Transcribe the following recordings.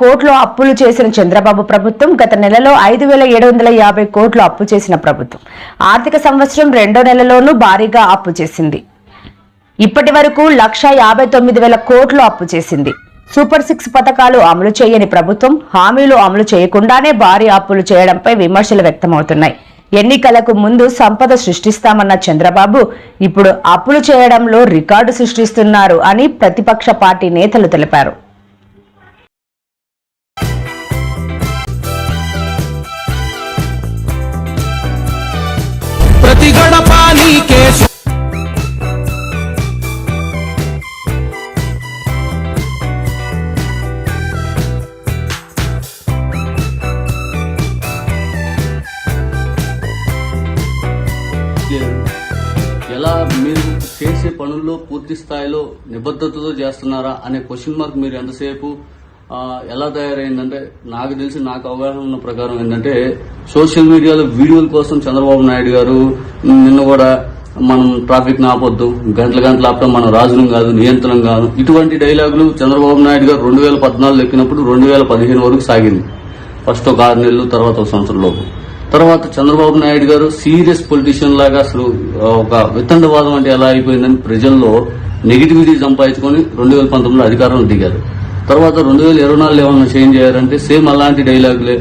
కోట్లు అప్పులు చేసిన చంద్రబాబు ప్రభుత్వం గత నెలలో ఐదు వేల ఏడు వందల యాభై కోట్లు అప్పు చేసిన ప్రభుత్వం. ఆర్థిక సంవత్సరం రెండో నెలలోనూ భారీగా అప్పు చేసింది. ఇప్పటి వరకు లక్ష యాభై తొమ్మిది వేల కోట్లు అప్పు చేసింది. సూపర్ సిక్స్ పథకాలు అమలు చేయని ప్రభుత్వం హామీలు అమలు చేయకుండానే భారీ అప్పులు చేయడంపై విమర్శలు వ్యక్తమవుతున్నాయి. ఎన్నికలకు ముందు సంపద సృష్టిస్తామన్న చంద్రబాబు ఇప్పుడు అప్పులు చేయడంలో రికార్డు సృష్టిస్తున్నారు అని ప్రతిపక్ష పార్టీ నేతలు తెలిపారు. నీకే ఎలా మీరు చేసే పనుల్లో పూర్తి స్థాయిలో నిబద్ధతతో చేస్తున్నారా అనే క్వశ్చన్ మార్క్ మీరు ఎంతసేపు ఎలా తయారైందంటే నాకు తెలిసి నాకు అవగాహన ఉన్న ప్రకారం ఏంటంటే సోషల్ మీడియాలో వీడియోల కోసం చంద్రబాబు నాయుడు గారు నిన్న కూడా మనం ట్రాఫిక్ ఆపొద్దు గంటల గంటల ఆపడం మనం రాజులం కాదు నియంత్రణం కాదు. ఇటువంటి డైలాగులు చంద్రబాబు నాయుడు గారు రెండు వేల పద్నాలుగు ఎక్కినప్పుడు రెండు వేల పదిహేను వరకు సాగింది. ఫస్ట్ ఒక ఆరు నెలలు తర్వాత ఒక సంవత్సరం లోపు. తర్వాత చంద్రబాబు నాయుడు గారు సీరియస్ పొలిటీషియన్ లాగా అసలు ఒక వితండవాదం అంటే ఎలా అయిపోయిందని ప్రజల్లో నెగిటివిటీ సంపాదించుకొని రెండు వేల పంతొమ్మిదిలో అధికారంలో దిగారు. తర్వాత రెండు వేల ఇరవై నాలుగులో ఏమన్నా చేంజ్ చేయారంటే సేమ్ అలాంటి డైలాగులే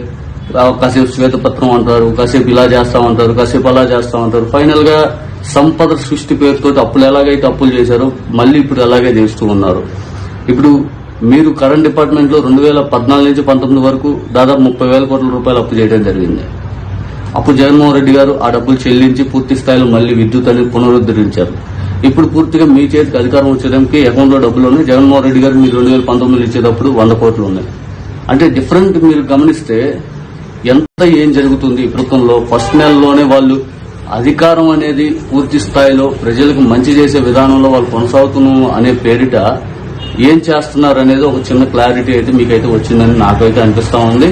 కాసేపు శ్వేతపత్రం అంటారు కాసేపు ఇలా చేస్తామంటారు కాసేపు అలా చేస్తామంటారు ఫైనల్గా సంపద సృష్టి పేరుతో అప్పులు ఎలాగైతే అప్పులు చేశారో మళ్ళీ ఇప్పుడు అలాగే చేస్తూ ఉన్నారు. ఇప్పుడు మీరు కరెంట్ డిపార్ట్మెంట్లో రెండు వేల పద్నాలుగు నుంచి పంతొమ్మిది వరకు దాదాపు ముప్పై వేల కోట్ల రూపాయలు అప్పు చేయడం జరిగింది. అప్పుడు జగన్మోహన్ రెడ్డి గారు ఆ డబ్బులు చెల్లించి పూర్తి స్థాయిలో మళ్ళీ విద్యుత్ అనేది పునరుద్ధరించారు. ఇప్పుడు పూర్తిగా మీ చేతికి అధికారం వచ్చేదానికి అకౌంట్లో డబ్బులు ఉన్నాయి. జగన్మోహన్ రెడ్డి గారు మీరు రెండు వేల పంతొమ్మిదిలో ఇచ్చేటప్పుడు వంద కోట్లు ఉన్నాయి. అంటే డిఫరెంట్ మీరు గమనిస్తే ఎంత ఏం జరుగుతుంది ప్రభుత్వంలో? ఫస్ట్ నెలలోనే వాళ్ళు అధికారం అనేది పూర్తి స్థాయిలో ప్రజలకు మంచి చేసే విధానంలో వాళ్ళు కొనసాగుతున్నాం అనే పేరిట ఏం చేస్తున్నారు అనేది ఒక చిన్న క్లారిటీ అయితే మీకైతే వచ్చిందని నాకైతే అనిపిస్తా ఉంది.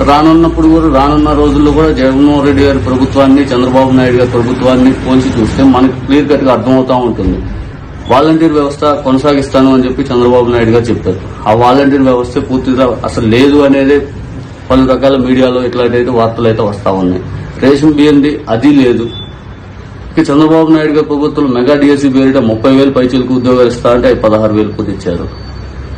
రానున్నప్పుడు కూడా రానున్న రోజుల్లో కూడా జగన్మోహన్ రెడ్డి గారి ప్రభుత్వాన్ని చంద్రబాబు నాయుడు గారి ప్రభుత్వాన్ని పోల్చి చూస్తే మనకు క్లియర్ కట్గా అర్థమవుతా ఉంటుంది. వాలంటీర్ వ్యవస్థ కొనసాగిస్తాను అని చెప్పి చంద్రబాబు నాయుడు గారు చెప్పారు ఆ వాలంటీర్ వ్యవస్థ పూర్తిగా అసలు లేదు అనేది పలు రకాల మీడియాలో ఇట్లాంటి వార్తలు అయితే వస్తా ఉన్నాయి. రేషన్ బియ్యంది అది లేదు. ఇక చంద్రబాబు నాయుడు గారి ప్రభుత్వం మెగా డిఎస్సీ పేరిట ముప్పై వేలు పైచీలకు ఉద్యోగాలు ఇస్తా అంటే పదహారు వేలు ఇచ్చారు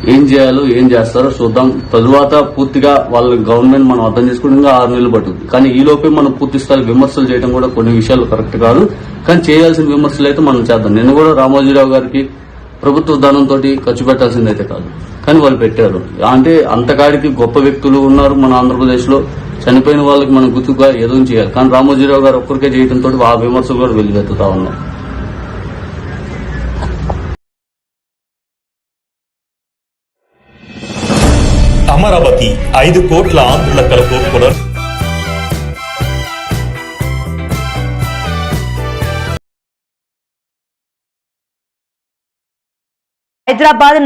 ఏం చేయాలో ఏం చేస్తారో చూద్దాం. తరువాత పూర్తిగా వాళ్ళ గవర్నమెంట్ మనం అర్థం చేసుకుంటే ఇంకా ఆరు నెలలు పట్టుద్ది. కానీ ఈ లోపే మనం పూర్తి స్థాయి విమర్శలు చేయడం కూడా కొన్ని విషయాలు కరెక్ట్ కాదు. కానీ చేయాల్సిన విమర్శలు అయితే మనం చేద్దాం. నిన్న కూడా రామోజీరావు గారికి ప్రభుత్వ ధనంతో ఖర్చు పెట్టాల్సిందైతే కాదు. కానీ వాళ్ళు పెట్టారు. అంటే అంతకాడికి గొప్ప వ్యక్తులు ఉన్నారు మన ఆంధ్రప్రదేశ్లో చనిపోయిన వాళ్ళకి మనం గుర్తుగా ఏదో చేయాలి. కానీ రామోజీరావు గారు ఒక్కరికే చేయడంతో ఆ విమర్శలు కూడా వెలువెత్తుతా ఉన్నాయి. అమరావతి ఐదు కోట్ల ఆంధ్రుల కలకు పునర్ హైదరాబాద్